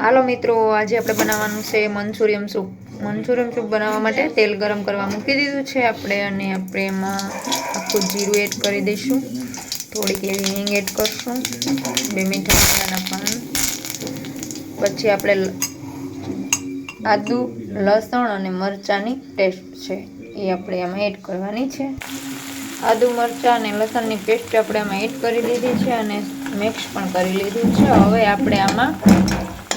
હાલો મિત્રો, આજે આપણે બનાવવાનું છે મંચુરિયમ સૂપ. મંચુરિયમ સૂપ બનાવવા માટે તેલ ગરમ કરવા મૂકી દીધું છે આપણે અને આપણે એમાં આખું જીરું એડ કરી દઈશું. થોડીક એવી હિંગ એડ કરશું. બે મીઠા મરચાંના પાન પછી આપણે આદું, લસણ અને મરચાંની પેસ્ટ છે. એ આપણે એમાં એડ કરવાની છે. આદુ, મરચાં અને લસણની પેસ્ટ આપણે આમાં એડ કરી દીધી છે અને મિક્સ પણ કરી લીધું છે. હવે આપણે આમાં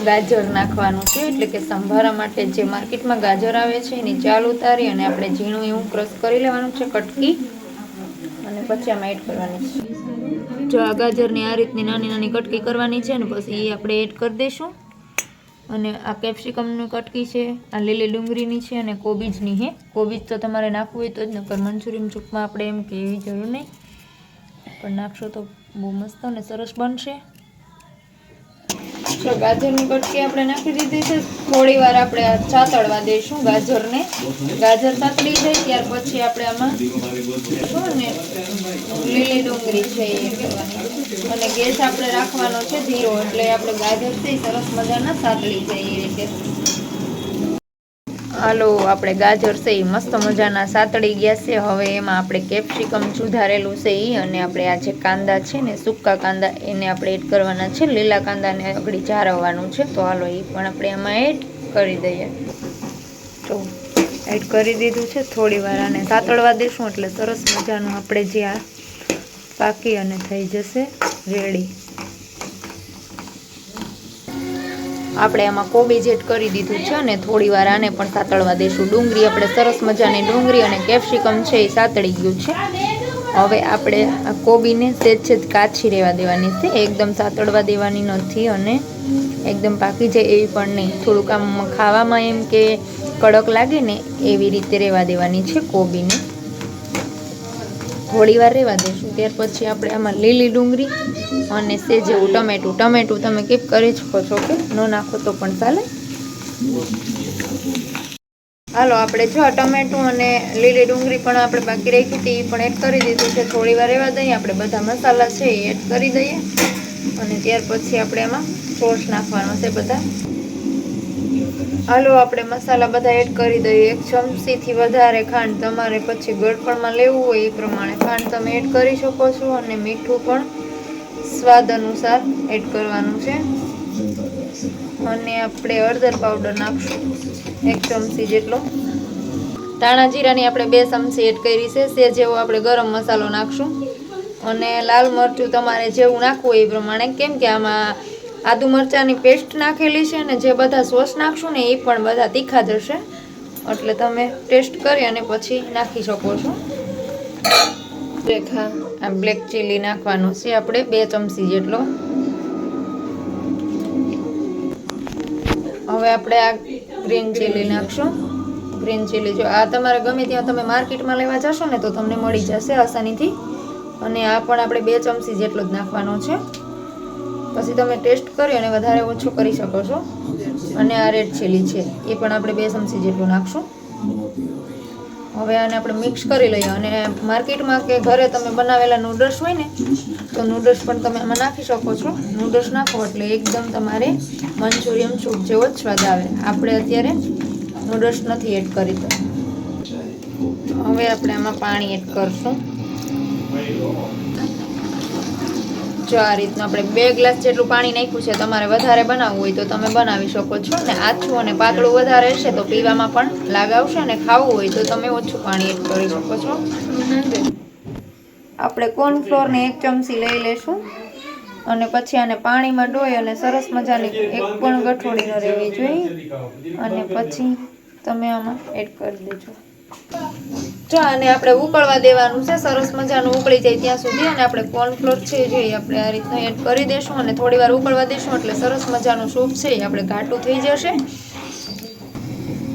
ગાજર નાખવાનું છે, એટલે કે સંભારા માટે જે માર્કેટમાં ગાજર આવે છે, એની ચાલ ઉતારી અને આપણે ઝીણું એવું ક્રશ કરી લેવાનું છે, કટકી. અને પછી આમાં એડ કરવાની છે. જો આ ગાજરની આ રીતની નાની નાની કટકી કરવાની છે ને પછી એ આપણે એડ કરી દઈશું. અને આ કેપ્સિકમની કટકી છે, આ લીલી ડુંગળીની છે અને કોબીજની છે. કોબીજ તો તમારે નાખવું હોય તો જ, નકર મંચુરિયન ચૂકમાં આપણે એમ કે એવી જરૂર નહીં. પણ નાખશો તો બહુ મસ્ત અને સરસ બનશે. જો ગાજરની કટકી આપણે નાખી દીધી છે. થોડી વાર આપણે ચાતળવા દઈશું ગાજરને. ગાજર સાતળી જાય, ત્યાર પછી આપણે આમાં શું ને, લીલી ડુંગળી છે એ કરવાની અને ગેસ આપણે રાખવાનો છે ધીરો એટલે આપણે ગાજર છે સરસ મજાના સાતળી જાય એ રીતે. હાલો, આપણે ગાજર છે એ મસ્ત મજાના સાતળી ગયા છે. હવે એમાં આપણે કેપ્સિકમ સુધારેલું છે એ અને આપણે આ જે કાંદા છે ને, સૂકા કાંદા, એને આપણે એડ કરવાના છે. લીલા કાંદાને આગળ જાળવવાનું છે. તો હાલો એ પણ આપણે એમાં એડ કરી દઈએ. તો એડ કરી દીધું છે. થોડી વાર આને સાતળવા દઈશું એટલે સરસ મજાનું આપણે જે આ પાકી અને થઈ જશે, રેડી. આપણે આમાં કોબીજ એડ કરી દીધું છે અને થોડી વાર આને પણ સાતળવા દઈશું ડુંગળી આપણે સરસ મજાની ડુંગળી અને કેપ્સિકમ છે એ સાતળી ગયું છે. હવે આપણે આ કોબીને સેજ સેજ કાચી રહેવા દેવાની છે. એકદમ સાતળવા દેવાની નથી અને એકદમ પાકી જાય એવી પણ નહીં. થોડુંક આમ ખાવામાં એમ કે કડક લાગે ને એવી રીતે રહેવા દેવાની છે કોબીને. થોડી વાર રહેવા દઈશું ત્યાર પછી આપણે આમાં લીલી ડુંગળી અને સેજ એવું ટમેટું. ટમેટું તમે કીપ કરી શકો છો કે ન નાખો તો પણ ચાલે. હાલો, આપણે જો ટમેટું અને લીલી ડુંગળી પણ આપણે બાકી રાખી હતી, એ પણ એડ કરી દીધું છે. થોડી વાર રહેવા દઈએ, આપણે બધા મસાલા છે એ એડ કરી દઈએ. અને ત્યાર પછી આપણે એમાં સોસ નાખવાનો છે બધા. હાલો, આપણે મસાલા બધા એડ કરી દઈએ. એક ચમચીથી વધારે ખાંડ તમારે પછી ગળપણમાં લેવું હોય એ પ્રમાણે ખાંડ તમે એડ કરી શકો છો અને મીઠું પણ સ્વાદ અનુસાર એડ કરવાનું છે. અને આપણે હળદર પાવડર નાખશું, એક ચમચી જેટલો. ધાણા જીરાની આપણે બે ચમચી એડ કરી છે, તે જેવો આપણે ગરમ મસાલો નાખશું. અને લાલ મરચું તમારે જેવું નાખવું એ પ્રમાણે, કેમ કે આમાં આદુ મરચાંની પેસ્ટ નાખેલી છે ને જે બધા સોસ નાખશું ને એ પણ બધા તીખા જશે એટલે તમે ટેસ્ટ કરી અને પછી નાખી શકો છો. રેખા, આ બ્લેક ચીલી નાખવાનો છે. આપણે બે ચમચી જેટલો. હવે આપણે આ ગ્રીન ચીલી નાખશું. ગ્રીન ચીલી જો આ તમારે ગમે ત્યાં તમે માર્કેટમાં લેવા જશો ને તો તમને મળી જશે આસાનીથી. અને આ પણ આપણે બે ચમચી જેટલો જ નાખવાનો છે. પછી તમે ટેસ્ટ કરી અને વધારે ઓછું કરી શકો છો. અને આ રેડ ચીલી છે, એ પણ આપણે બે ચમચી જેટલું નાખશું. હવે આને આપણે મિક્સ કરી લઈએ અને માર્કેટમાં કે ઘરે તમે બનાવેલા નૂડલ્સ હોય ને, તો નૂડલ્સ પણ તમે આમાં નાખી શકો છો. નૂડલ્સ નાખો એટલે એકદમ તમારે મંચુરિયમ સૂપ જેવો જ સ્વાદ આવે. આપણે અત્યારે નૂડલ્સ નથી એડ કરી તો. હવે આપણે આમાં પાણી એડ કરશું. જો આ રીતનું આપણે બે ગ્લાસ જેટલું પાણી નાખ્યું છે, તમારે વધારે બનાવવું હોય તો તમે બનાવી શકો છો ને આછું અને પાતળું વધારે હશે તો પીવામાં પણ લાગાવશે અને ખાવું હોય તો તમે ઓછું પાણી એડ કરી શકો છો. આપણે કોર્નફ્લોરને એક ચમચી લઈ લેશું અને પછી આને પાણીમાં ડોઈ અને સરસ મજાની એક પણ ગઠોડી ન રહેવી જોઈએ અને પછી તમે આમાં એડ કરી દેજો. જો આને આપણે ઉકળવા દેવાનું છે. સરસ મજાનું ઉકળી જાય ત્યાં સુધી અને આપણે કોર્નફ્લોર છે જે આપણે આ રીતના એડ કરી દઈશું અને થોડી વાર ઉકળવા દઈશું એટલે સરસ મજાનું સૂપ છે એ આપણે ઘાટું થઈ જશે.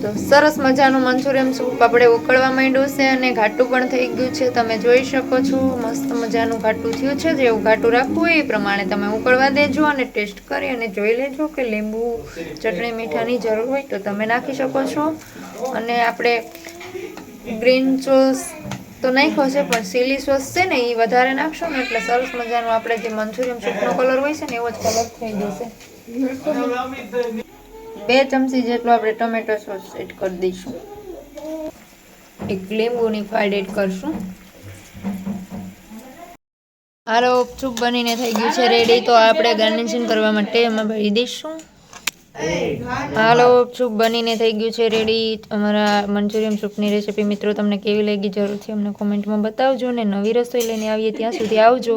તો સરસ મજાનું મંચુરિયન સૂપ આપણે ઉકળવા માંડ્યું છે અને ઘાટું પણ થઈ ગયું છે. તમે જોઈ શકો છો, મસ્ત મજાનું ઘાટું થયું છે. જેવું ઘાટું રાખવું હોય એ પ્રમાણે તમે ઉકળવા દેજો અને ટેસ્ટ કરી અને જોઈ લેજો કે લીંબુ, ચટણી, મીઠાની જરૂર હોય તો તમે નાખી શકો છો. અને આપણે ગ્રીન સોસ તો નાખ્યો છે, પણ ચીલી સોસ છે ને એ વધારે નાખશો ને એટલે સરસ મજાનો આપણે જે મંચુરિયમ સૂપનો કલર હોય છે ને એવો જ કલર થઈ જશે. બે ચમચી જેટલો આપણે ટોમેટો સોસ એડ કરી દઈશું. એક લીંબુની ફાઈડ એડ કરશું. હાલો સૂપ બનીને થઈ ગયું છે રેડી તો આપણે ગાર્નિશિંગ કરવા માટે એમાં ભરી દઈશું. હાલો, સૂપ બનીને થઈ ગયું છે રેડી અમારા મંચુરિયન સૂપની રેસીપી મિત્રો તમને કેવી લાગી જરૂરથી અમને કોમેન્ટમાં બતાવજો ને નવી રસોઈ લઈને આવીએ ત્યાં સુધી આવજો.